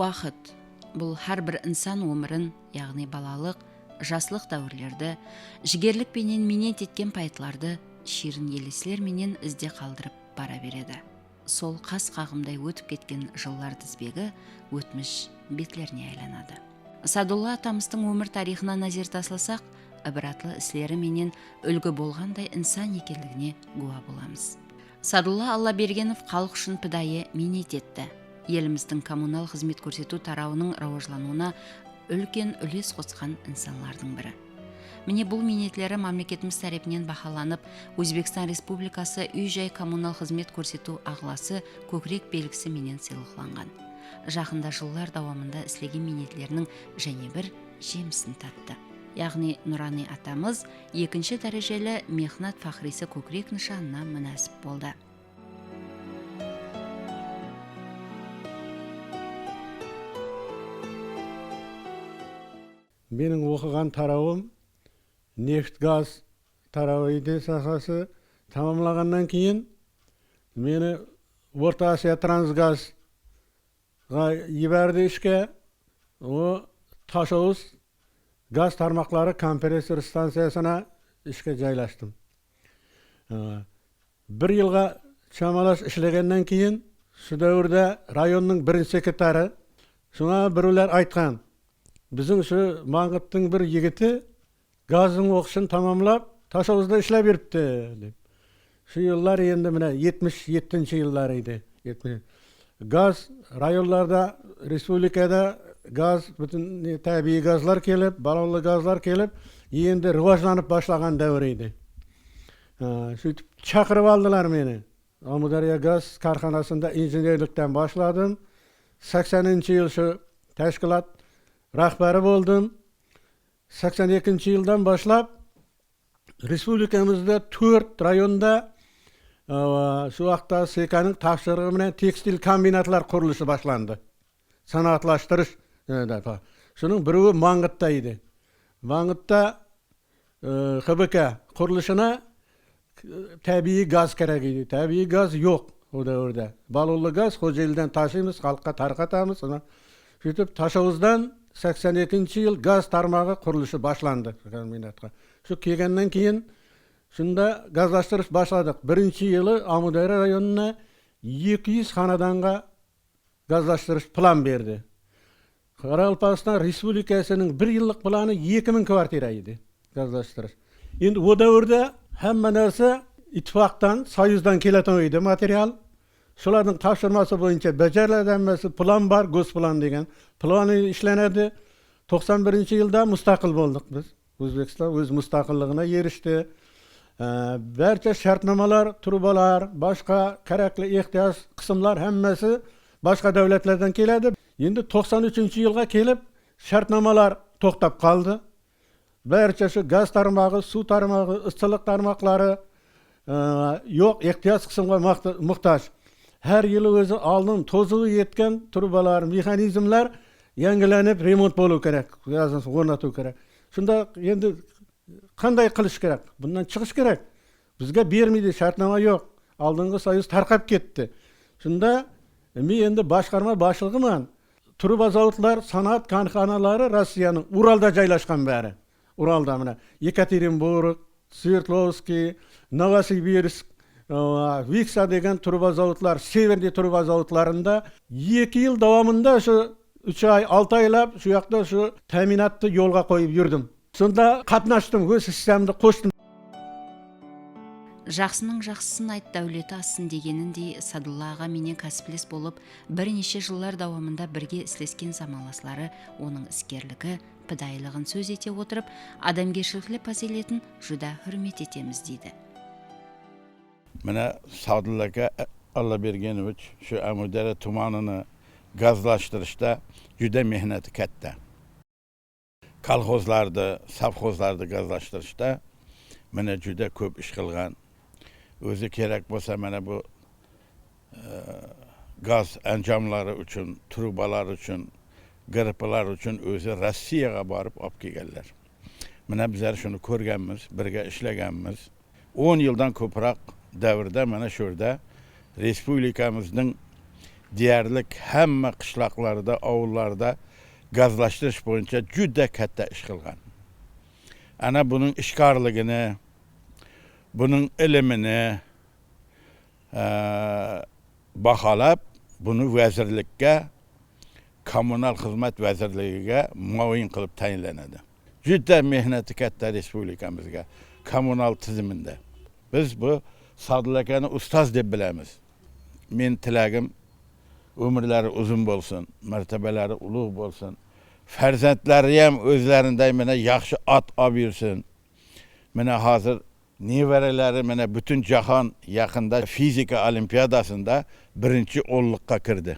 уақыт бұл әрбір инсан өмірін яғни балалық жаслық дәуірлерді жігерлік пенен минет еткен пайтыларды ширин елесілер менен ізде қалдырып бара береді. Сол қас қағымдай өтіп кеткен жылдар тізбегі өтміш бетлеріне айланады садулла атамыздың өмір тарихына назар тасласақ ібратлы іслері менен үлгі болғандай инсан екенлігіне гуа боламыз. Садулла аллабергенов халық үшін пыдайы минет етті еліміздің коммунал қызмет көрсету тарауының рауажлануына үлкен үлес қосқан инсанлардың бірі. Міне бұл минетлері мемлекетіміз тарапынан бақаланып өзбекстан республикасы үй жай коммунал қызмет көрсету ағласы көкірек белгісі менен сыйлықланған. Жақында жылдар давамында істеген минетлерінің және бір жемісін татты яғни нұрани атамыз екінші дәрежелі мехнат фахрисі көкірек нышанына мүнәсіп болды. Менің оқыған тарауым нефт газ тарауиды сахасы тамамлағаннан кейін мені орта азия трансгазға жіберді ішке. О ташауыз газ тармақлары компрессор станциясына ішке жайлаштым. Ә, бір жылға шамалас ішлегеннен кейін шу дәуірде районның бірінші секретары шуңа біреулер айтқан біздің шу маңғыттың бір егіті газдың оқышын тамамлап ташауызда ішлеп беріпті деп шу жылдар енді міне жетміш жетінші жылдар еді газ районларда республикада газ бүтін табиғи газлар келіп балаулы газлар келіп енді рivojlanып башлаған дәуір еді сөйтіп шақырып алдылар мені амудария газ карханасында инженерліктен башладым 80 жыл шу тәшкілат рахбары болдым 82 жылдан башлап республикамызда төрт районда ы, шу уақытта секаның тапшырығы менен текстиль комбинатлар құрылысы башланды санаатлаштырыш э, да, па. шуның біреуі маңғытта еді маңғытта ы, хбк құрылышына э, табиғи газ керек еді табиғи газ жоқ ол дәуірде балулы газ елден ташимыз халыққа тарқатамыз ана сөйтіп ташауыздан 82 жыл газ тармағы құрылысы башланды комбинатқа шу келгеннен кейін шында газлаштырыш башладық бірінші жылы амудайра районына 200 ханаданға газлаштырыш план берді қарақалпақстан республикасының бір жылдық планы 2000 квартира еді газлаштырыш енді о дәуірде hamma narsa ittifoqdan soyuzdan kelатын edi material topshirmasi bo'yicha bajariladi hammasi plan bor gosplan degan plani ishlanadi to'qson birinchi yilda mustaqil bo'ldik biz. O'zbekiston o'z mustaqilligine erishdi Ee, barcha shartnomalar trubalar boshqa kerakli ehtiyoj qismlar hammasi boshqa davlatlardan keladi. Endi to'qson uchinchi yilga kelib shartnomalar to'xtab qoldi. Barcha shu gaz tarmog'i suv tarmog'i issiqlik tarmoqlari e, yo'q ehtiyoj qismga muhtoj har yili o'zi oldin to'zuvi yetgan trubalar mexanizmlar yangilanib remont bo'lishi kerak o'rnatuv kerak shunda endi qanday qilish kerak bundan chiqish kerak bizga bermaydi shartnoma yo'q oldingi soyuz tarqab ketdi. Shunda men endi boshqarma boshlig'iman truba zavodlar sanoat korxonalari rossiyaning uralda joylashgan bari. Uralda mana yekaterinburg sverdlovskiy novosibirsk викса деген труба зауытлар северный труба зауытларында екі ел давамында ошо үч ай алты айлап ушул жакта ушу таминатты жолго коюп жүрдүм сонда катнаштым өз системді коштум жақсының жақсысын айт дәулеті ассын дегеніндей садулла аға менен кәсіптес болып бірнеше жылдар дауамында бірге істескен замаласылары оның іскерлігі пыдайлығын сөз ете отырып адамгершілікті пазелетін жүдә хүрмет етеміз дейді. Mene Sadulaka Allah Bergenovich şu Amudere tumanını gazlaştırışta yüde mehneti katta. Kolxozlarda, savxozlarda gazlaştırışta mene juda ko'p ish qilgan. O'zi kerak bo'lsa mana bu e, gaz anjomlari uchun, trubalar uchun, girpilar uchun o'zi Rossiyaga borib olib kelganlar. Mana bizlar shuni ko'rganmiz, birga ishlaganmiz. 10 yildan ko'proq davrda mana shu yerda respublikamizning deyarlik hamma qishloqlarda ovullarda gazlashtirish bo'yicha juda katta ish ana buning ishkorligini buning ilmini eee, baholab buni vazirlikka kommunal xizmat vazirligiga muavin qilib tayinlanadi. Juda mehnati katta respublikamizga kommunal tizimida biz bu sodil akani ustoz deb bilamiz. Men tilagim umrlari uzun bo'lsin martabalari ulug' bo'lsin. Farzandlari ham o'zlariday mana yaxshi ot olib yursin. Mana hozir nevaralari mana butun jahon yaqinda fizika olimpiadasida birinchi o'nliqqa kirdi.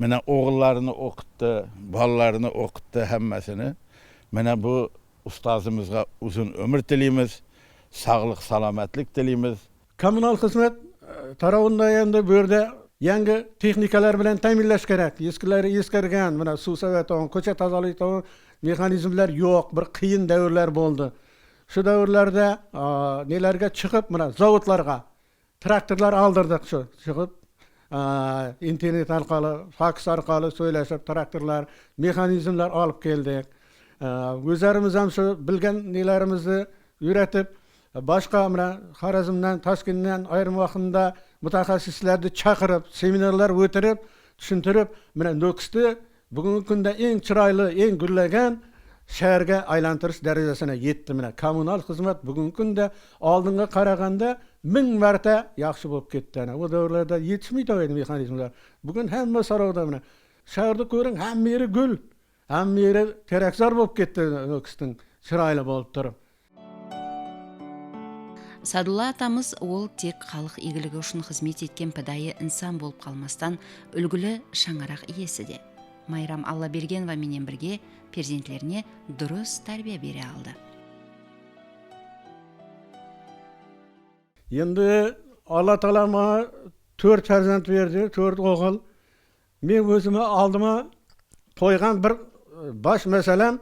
Mana o'g'illarini o'qitdi bolalarini o'qitdi hammasini. Mana bu ustozimizga uzun umr tilaymiz sog'lik salomatlik tilaymiz kommunal xizmat e, tarafında endi bu yerda yangi texnikalar bilan ta'minlash kerak eskilari eskirgan mana suv savatog'in ko'cha tozaligi mexanizmlar yo'q bir qiyin davrlar bo'ldi shu davrlarda e, nelarga chiqib mana zavodlarga traktorlar oldirdik shu chiqib e, internet orqali faks orqali so'ylashib traktorlar mexanizmlar olib keldik o'zlarimiz ham shu bilgan nelarimizni uyratib boshqa mana xorazmdan toshkentdan ayrim vaqtda mutaxassislarni chaqirib seminarlar o'tirib tushuntirib mana nukusni bugungi kunda eng chiroyli eng gullagan shaharga aylantirish darajasine yetdi. Mana kommunal xizmat bugungi kunda oldinga qaraganda ming marta yaxshi bo'lib ketdi. Ana u davrlarda yetishmaydi edi mexanizmlar. Bugun hamma so'rovda mana shaharni ko'ring hamma yeri gul hamma yeri terakzor bo'lib ketdi nukusning chiroyli bo'lib turib садулла атамыз ол тек халық игілігі үшін қызмет еткен пыдайы инсан болып қалмастан үлгілі шаңырақ иесі де. Майрам аллабергенова менен бірге перзентлеріне дұрыс тәрбие бере алды. Енді алла тағала маған төрт фәрзент берді төрт оғыл мен өзіме алдыма қойған бір э, баш мәселем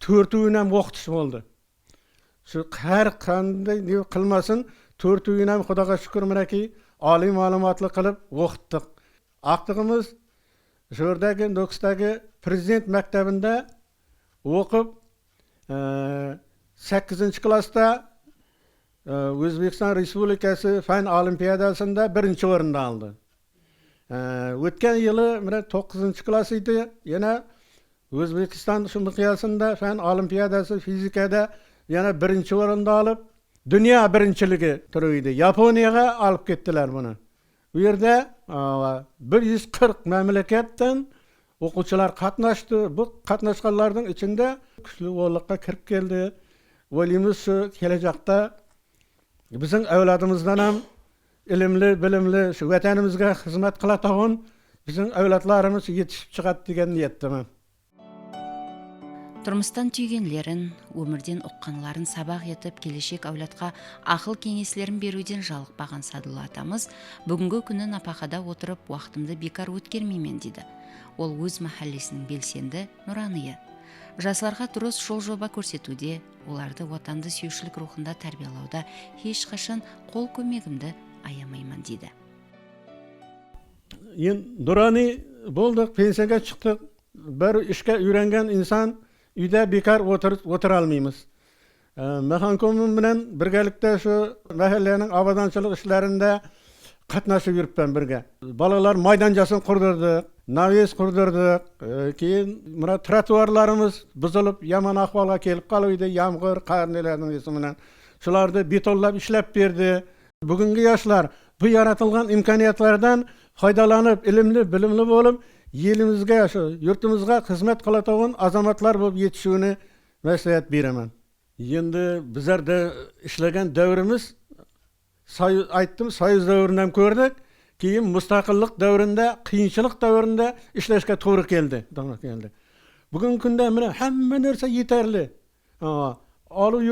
төртеуінен оқытыш болды. shu har qanday qilmasin to'rtuvini ham xudoga shukur minaki oliy ma'lumotli qilib o'qitdik oqlig'imiz shu yerdagi nukusdagi prezident maktabida o'qib e, sakkizinchi klassda e, o'zbekiston respublikasi fan olimpiadasida birinchi o'rinni oldi e, o'tgan yili mana to'qqizinchi klass edi yana o'zbekiston miqyosida fan olimpiadasi fizikada yana birinchi o'rinni olib dunyo birinchiligi turibdi yaponiyaga olib ketdilar buni. Bu yerda bir yuz qirq mamlakatdan o'quvchilar bu qatnashganlarning ichida kuchli o'nliqqa kirib keldi. O'ylaymiz shu kelajakda bizning avlodimizdan ham ilmli bilimli shu vatanimizga xizmat qiladigan bizning avlodlarimiz yetishib chiqadi degan niyatdaman тұрмыстан түйгенлерін өмірден ұққанларын сабақ етіп келешек әулетқа ақыл кеңеслерін беруден жалықпаған садулла атамыз бүгінгі күні напақада отырып уақытымды бекар өткермеймін дейді. Ол өз махаллесінің белсенді нұранийы жастарға дұрыс жол жоба көрсетуде оларды отанды сүйушілік рухында тәрбиелауда ешқашан қол көмегімді аямаймын дейді. Енді нұрани болдық пенсияға шықтық. Бір ішке үйренген инсан үйде бекар отыр, отыра алмаймыз ә, механкомым менен біргелікте шу мәхелленің абаданшылық ішлерінде қатнашып жүріппен бірге балалар майданчасын құрдырдық навес құрдырдық ә, кейін мына тротуарларымыз бұзылып яман ахвалға келіп қалып ямғыр қар нелердің есіменен шуларды бетонлап ішлеп берді бүгінгі яшьлар bu yaratılgan imkoniyatlardan foydalanib ilmli bilimli bo'lib shu yurtimizga xizmat qiladigan azamatlar bo'lib yetishuvini maslahat beraman. Endi bizlarda ishlagan davrimiz aytdim davrini ham ko'rdik keyin mustaqillik davrida qiyinchilik davrida ishlashga to'g'ri keldi keldi. Bugungi kunda mana hamma narsa yetarli. Oluv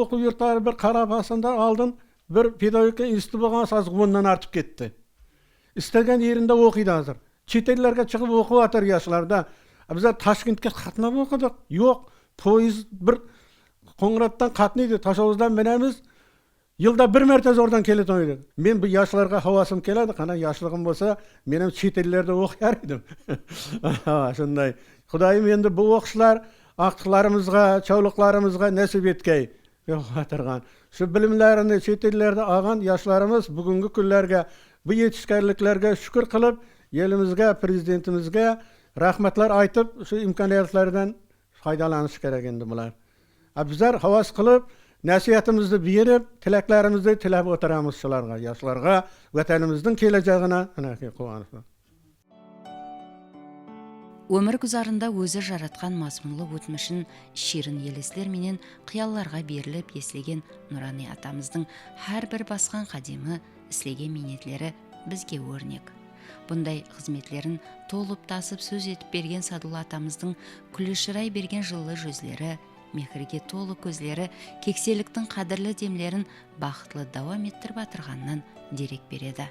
o'quv yurtlari bir qarab olsanda oldin bir pedagogika instituti bo'lgan hozir o'ndan ortib ketdi. İstagan yerida o'qiydi hozir chet ellarga chiqib o'qiyotgan yoshlarda bizlar toshkentga qatnab o'qidik yo'q poyezd bir qo'ng'irotdan qatnaydi toshovuzdan minamiz yilda bir marta zo'rdan keladi o'ydi men bu yoshlarga havasim keladi qani yoshligim bo'lsa men ham chet ellarda o'qiyar edim shunday. Xudoyim endi bu o'qishlar aqlarimizga chovliqlarimizga nasib etgay. Yo'qotirgan shu bilimlarini chet ellarda olgan yoshlarimiz bugungi kunlarga bu yetishkarliklarga shukur qilib елімізге президентімізге рахматлар айтып осы имканияттардан пайдаланыш керек енді бұлар а біздер хавас қылып нәсиетімізді беріп тілектерімізді тілеп отырамыз соларға жастарға ватанымыздың келешегіне қуаныш өмір гүзарында өзі жаратқан мазмұнлы өтмішін шерін елестер менен қиялларға беріліп еслеген нұрани атамыздың әрбір басқан қадемі іслеген минетлері бізге өрнек бұндай қызметлерін толып тасып сөз етіп берген садулла атамыздың күлішірай берген жылы жүзлері мехірге толы көзлері кекселіктің қадірлі демлерін бақытлы дауам еттіріп атырғаннан дерек береді.